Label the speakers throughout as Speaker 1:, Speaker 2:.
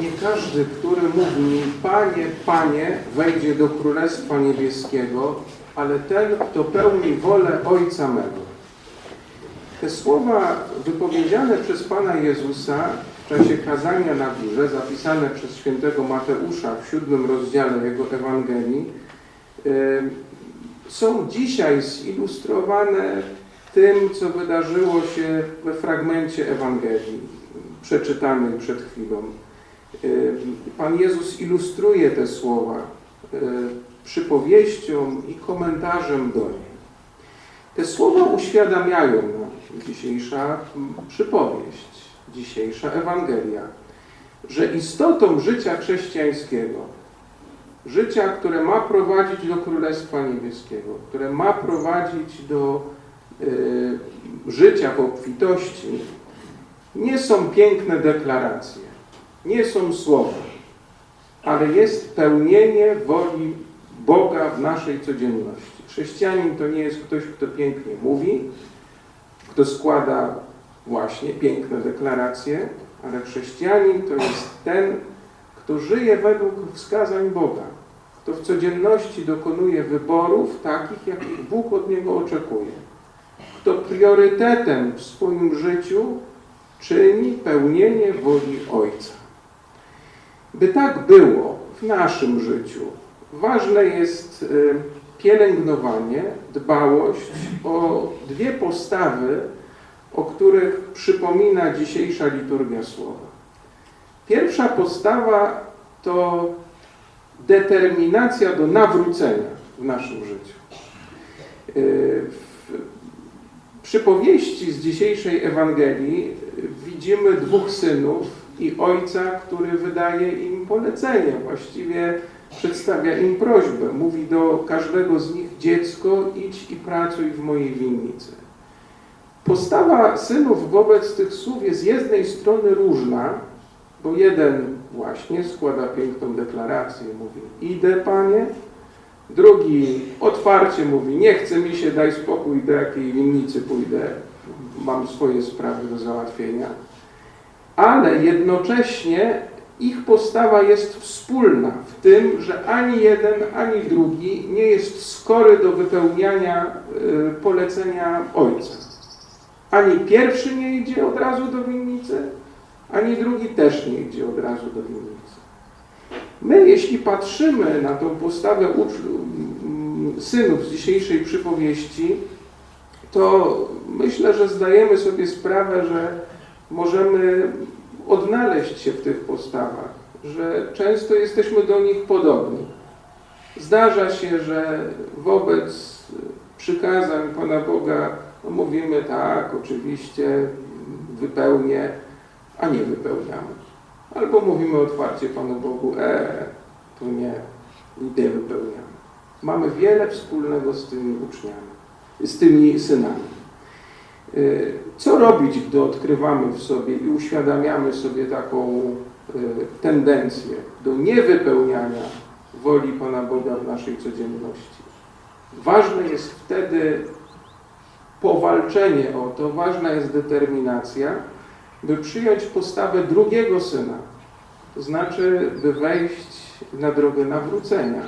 Speaker 1: Nie każdy, który mówi Panie, Panie, wejdzie do Królestwa Niebieskiego, ale ten, kto pełni wolę Ojca mego. Te słowa wypowiedziane przez Pana Jezusa w czasie kazania na górze, zapisane przez świętego Mateusza w siódmym rozdziale jego Ewangelii, y, są dzisiaj zilustrowane tym, co wydarzyło się we fragmencie Ewangelii przeczytanej przed chwilą. Y, Pan Jezus ilustruje te słowa y, przypowieścią i komentarzem do niej. Te słowa uświadamiają nam dzisiejsza przypowieść, dzisiejsza Ewangelia, że istotą życia chrześcijańskiego, życia, które ma prowadzić do Królestwa Niebieskiego, które ma prowadzić do y, życia w obfitości, nie są piękne deklaracje, nie są słowa, ale jest pełnienie woli Boga w naszej codzienności. Chrześcijanin to nie jest ktoś, kto pięknie mówi, kto składa właśnie piękne deklaracje, ale chrześcijanin to jest ten, kto żyje według wskazań Boga, kto w codzienności dokonuje wyborów takich, jakich Bóg od niego oczekuje, kto priorytetem w swoim życiu czyni pełnienie woli Ojca. By tak było w naszym życiu, ważne jest y, pielęgnowanie, dbałość o dwie postawy, o których przypomina dzisiejsza liturgia słowa. Pierwsza postawa to determinacja do nawrócenia w naszym życiu. Y, W przypowieści z dzisiejszej Ewangelii widzimy dwóch synów i ojca, który wydaje im polecenie, właściwie przedstawia im prośbę. Mówi do każdego z nich, dziecko, idź i pracuj w mojej winnicy. Postawa synów wobec tych słów jest z jednej strony różna, bo jeden właśnie składa piękną deklarację, mówi, idę Panie, drugi otwarcie mówi, nie chce mi się, daj spokój, do jakiej winnicy pójdę, mam swoje sprawy do załatwienia. Ale jednocześnie ich postawa jest wspólna w tym, że ani jeden, ani drugi nie jest skory do wypełniania y, polecenia Ojca. Ani pierwszy nie idzie od razu do winnicy, ani drugi też nie idzie od razu do winnicy. My, jeśli patrzymy na tą postawę ucz- m, synów z dzisiejszej przypowieści, to myślę, że zdajemy sobie sprawę, że możemy odnaleźć się w tych postawach, że często jesteśmy do nich podobni. Zdarza się, że wobec przykazań Pana Boga mówimy tak, oczywiście wypełnię, a nie wypełniamy. Albo mówimy otwarcie Panu Bogu, e, to nie, nie wypełniamy. Mamy wiele wspólnego z tymi uczniami, z tymi synami. Y, Co robić, gdy odkrywamy w sobie i uświadamiamy sobie taką y, tendencję do niewypełniania woli Pana Boga w naszej codzienności? Ważne jest wtedy powalczenie o to, ważna jest determinacja, by przyjąć postawę drugiego syna, to znaczy, by wejść na drogę nawrócenia,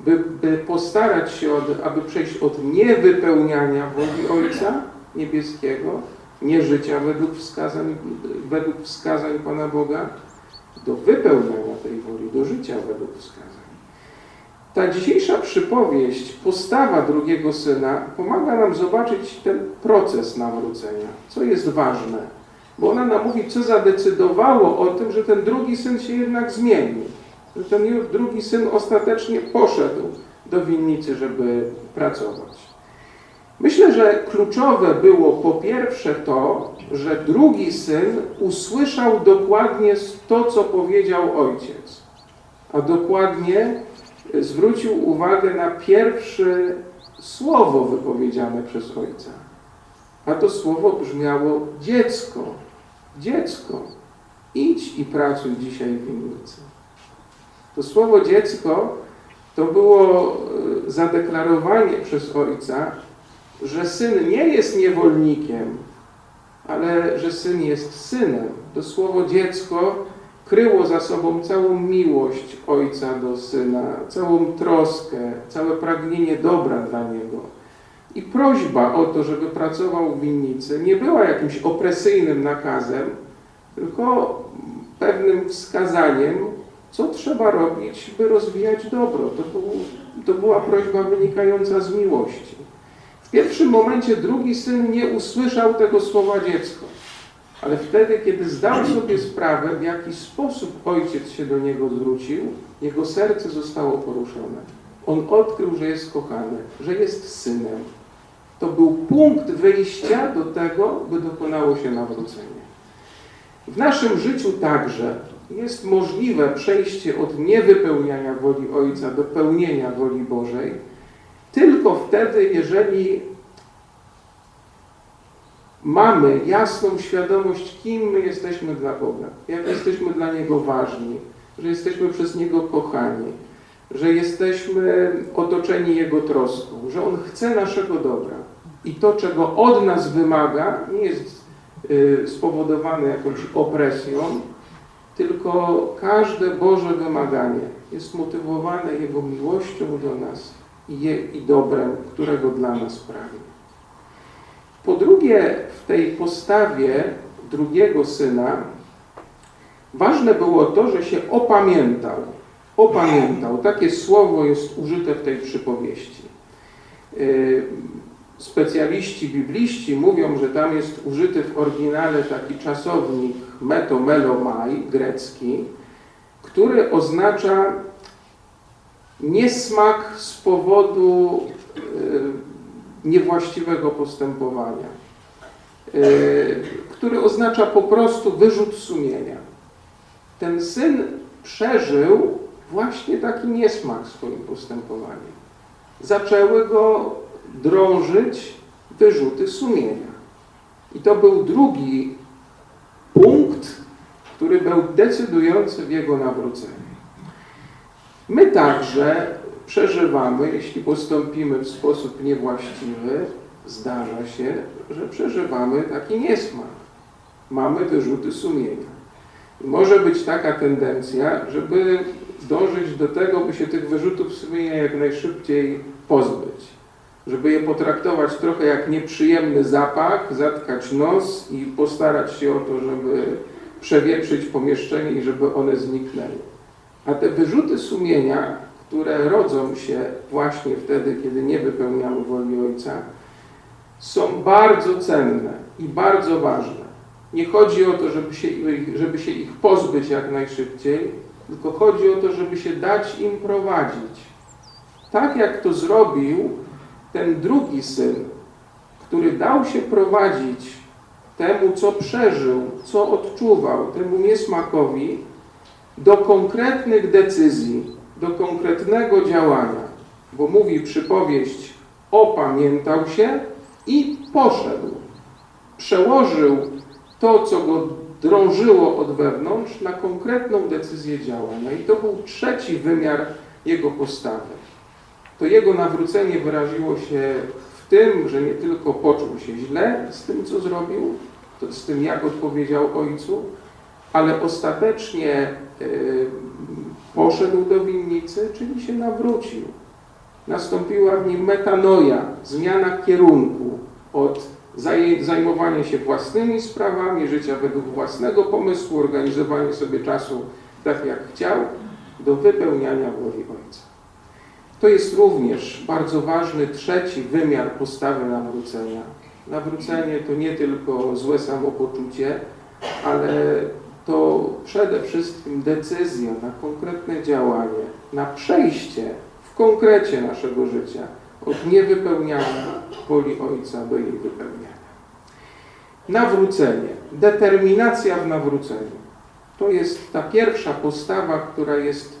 Speaker 1: by, by postarać się, od, aby przejść od niewypełniania woli Ojca Niebieskiego, nie życia według wskazań, według wskazań Pana Boga, do wypełniania tej woli, do życia według wskazań. Ta dzisiejsza przypowieść, postawa drugiego syna, pomaga nam zobaczyć ten proces nawrócenia, co jest ważne, bo ona nam mówi, co zadecydowało o tym, że ten drugi syn się jednak zmienił, że ten drugi syn ostatecznie poszedł do winnicy, żeby pracować. Myślę, że kluczowe było po pierwsze to, że drugi syn usłyszał dokładnie to, co powiedział ojciec, a dokładnie zwrócił uwagę na pierwsze słowo wypowiedziane przez ojca. A to słowo brzmiało dziecko, dziecko, idź i pracuj dzisiaj w winnicy. To słowo dziecko to było e, zadeklarowanie przez ojca, że syn nie jest niewolnikiem, ale że syn jest synem. To słowo dziecko kryło za sobą całą miłość Ojca do Syna, całą troskę, całe pragnienie dobra dla Niego. I prośba o to, żeby pracował w winnicy, nie była jakimś opresyjnym nakazem, tylko pewnym wskazaniem, co trzeba robić, by rozwijać dobro. To, był, to była prośba wynikająca z miłości. W pierwszym momencie drugi syn nie usłyszał tego słowa dziecko, ale wtedy, kiedy zdał sobie sprawę, w jaki sposób ojciec się do niego zwrócił, jego serce zostało poruszone. On odkrył, że jest kochany, że jest synem. To był punkt wyjścia do tego, by dokonało się nawrócenie. W naszym życiu także jest możliwe przejście od niewypełniania woli Ojca do pełnienia woli Bożej, tylko wtedy, jeżeli mamy jasną świadomość, kim my jesteśmy dla Boga, jak jesteśmy dla Niego ważni, że jesteśmy przez Niego kochani, że jesteśmy otoczeni Jego troską, że On chce naszego dobra. I to, czego od nas wymaga, nie jest y, spowodowane jakąś opresją, tylko każde Boże wymaganie jest motywowane Jego miłością do nas i, je, i dobrem, którego dla nas pragnie. Po drugie, w tej postawie drugiego syna ważne było to, że się opamiętał. Opamiętał. Takie słowo jest użyte w tej przypowieści. Yy, Specjaliści bibliści mówią, że tam jest użyty w oryginale taki czasownik metomelomai, grecki, który oznacza niesmak z powodu e, niewłaściwego postępowania, e, który oznacza po prostu wyrzut sumienia. Ten syn przeżył właśnie taki niesmak w swoim postępowaniu. Zaczęły go drążyć wyrzuty sumienia. I to był drugi punkt, który był decydujący w jego nawróceniu. My także przeżywamy, jeśli postąpimy w sposób niewłaściwy, zdarza się, że przeżywamy taki niesmak. Mamy wyrzuty sumienia. Może być taka tendencja, żeby dążyć do tego, by się tych wyrzutów sumienia jak najszybciej pozbyć żeby je potraktować trochę jak nieprzyjemny zapach, zatkać nos i postarać się o to, żeby przewietrzyć pomieszczenie i żeby one zniknęły. A te wyrzuty sumienia, które rodzą się właśnie wtedy, kiedy nie wypełniamy woli Ojca, są bardzo cenne i bardzo ważne. Nie chodzi o to, żeby się, żeby się ich pozbyć jak najszybciej, tylko chodzi o to, żeby się dać im prowadzić. Tak jak to zrobił ten drugi syn, który dał się prowadzić temu, co przeżył, co odczuwał, temu niesmakowi, do konkretnych decyzji, do konkretnego działania. Bo mówi przypowieść, opamiętał się i poszedł. Przełożył to, co go drążyło od wewnątrz, na konkretną decyzję działania. I to był trzeci wymiar jego postawy to jego nawrócenie wyraziło się w tym, że nie tylko poczuł się źle z tym, co zrobił, to z tym, jak odpowiedział ojcu, ale ostatecznie y, poszedł do winnicy, czyli się nawrócił. Nastąpiła w nim metanoja, zmiana kierunku od zajmowania się własnymi sprawami, życia według własnego pomysłu, organizowania sobie czasu tak jak chciał, do wypełniania woli Ojca. To jest również bardzo ważny trzeci wymiar postawy nawrócenia. Nawrócenie to nie tylko złe samopoczucie, ale to przede wszystkim decyzja na konkretne działanie, na przejście w konkrecie naszego życia od niewypełniania woli Ojca do jej wypełniania. Nawrócenie, determinacja w nawróceniu. To jest ta pierwsza postawa, która jest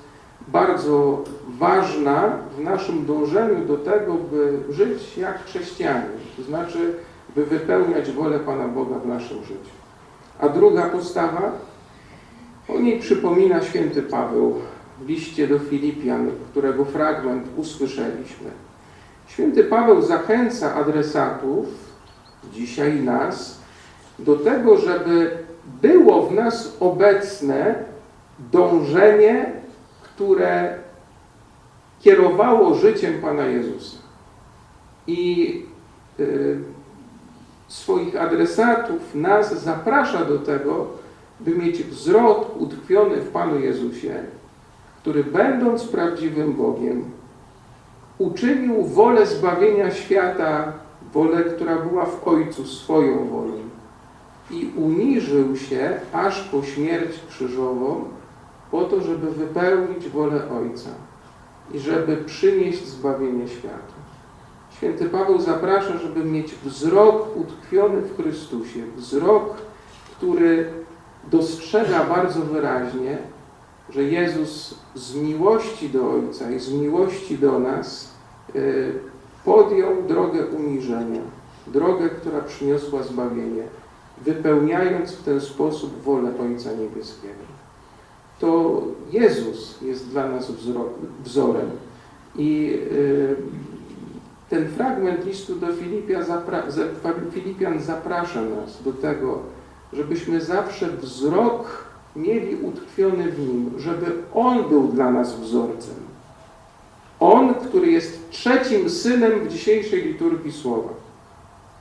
Speaker 1: bardzo ważna w naszym dążeniu do tego, by żyć jak chrześcijanie, to znaczy, by wypełniać wolę Pana Boga w naszym życiu. A druga postawa, o niej przypomina święty Paweł w liście do Filipian, którego fragment usłyszeliśmy. Święty Paweł zachęca adresatów, dzisiaj nas, do tego, żeby było w nas obecne dążenie, które kierowało życiem Pana Jezusa. I y, swoich adresatów, nas zaprasza do tego, by mieć wzrok utkwiony w Panu Jezusie, który będąc prawdziwym Bogiem, uczynił wolę zbawienia świata, wolę, która była w Ojcu swoją wolą i uniżył się aż po śmierć krzyżową po to, żeby wypełnić wolę Ojca i żeby przynieść zbawienie światu. Święty Paweł zaprasza, żeby mieć wzrok utkwiony w Chrystusie, wzrok, który dostrzega bardzo wyraźnie, że Jezus z miłości do Ojca i z miłości do nas y, podjął drogę uniżenia, drogę, która przyniosła zbawienie, wypełniając w ten sposób wolę Ojca Niebieskiego. To Jezus jest dla nas wzorem. I y, ten fragment listu do Filipian zaprasza nas do tego, żebyśmy zawsze wzrok mieli utkwiony w Nim, żeby On był dla nas wzorcem. On, który jest trzecim synem w dzisiejszej liturgii słowa.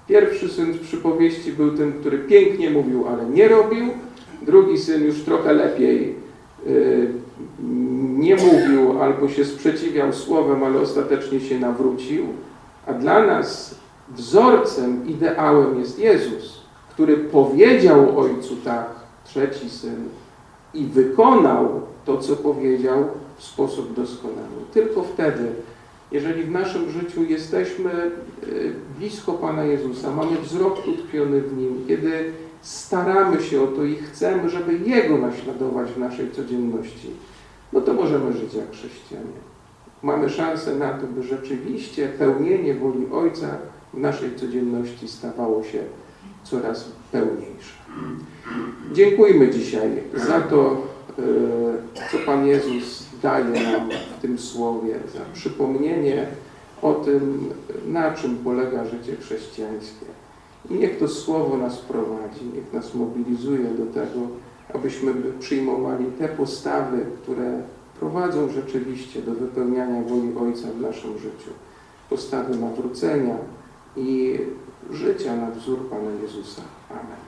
Speaker 1: Pierwszy syn w przypowieści był ten, który pięknie mówił, ale nie robił. Drugi syn już trochę lepiej y, nie mówił albo się sprzeciwiał słowem, ale ostatecznie się nawrócił. A dla nas wzorcem, ideałem jest Jezus, który powiedział Ojcu tak, trzeci syn, i wykonał to, co powiedział w sposób doskonały. Tylko wtedy, jeżeli w naszym życiu jesteśmy y, blisko Pana Jezusa, mamy wzrok utkwiony w Nim, kiedy staramy się o to i chcemy, żeby Jego naśladować w naszej codzienności, no to możemy żyć jak chrześcijanie. Mamy szansę na to, by rzeczywiście pełnienie woli Ojca w naszej codzienności stawało się coraz pełniejsze. Dziękujmy dzisiaj za to, e, co Pan Jezus daje nam w tym słowie, za przypomnienie o tym, na czym polega życie chrześcijańskie. I niech to słowo nas prowadzi, niech nas mobilizuje do tego, abyśmy przyjmowali te postawy, które prowadzą rzeczywiście do wypełniania woli Ojca w naszym życiu. Postawy nawrócenia i życia na wzór Pana Jezusa. Amen.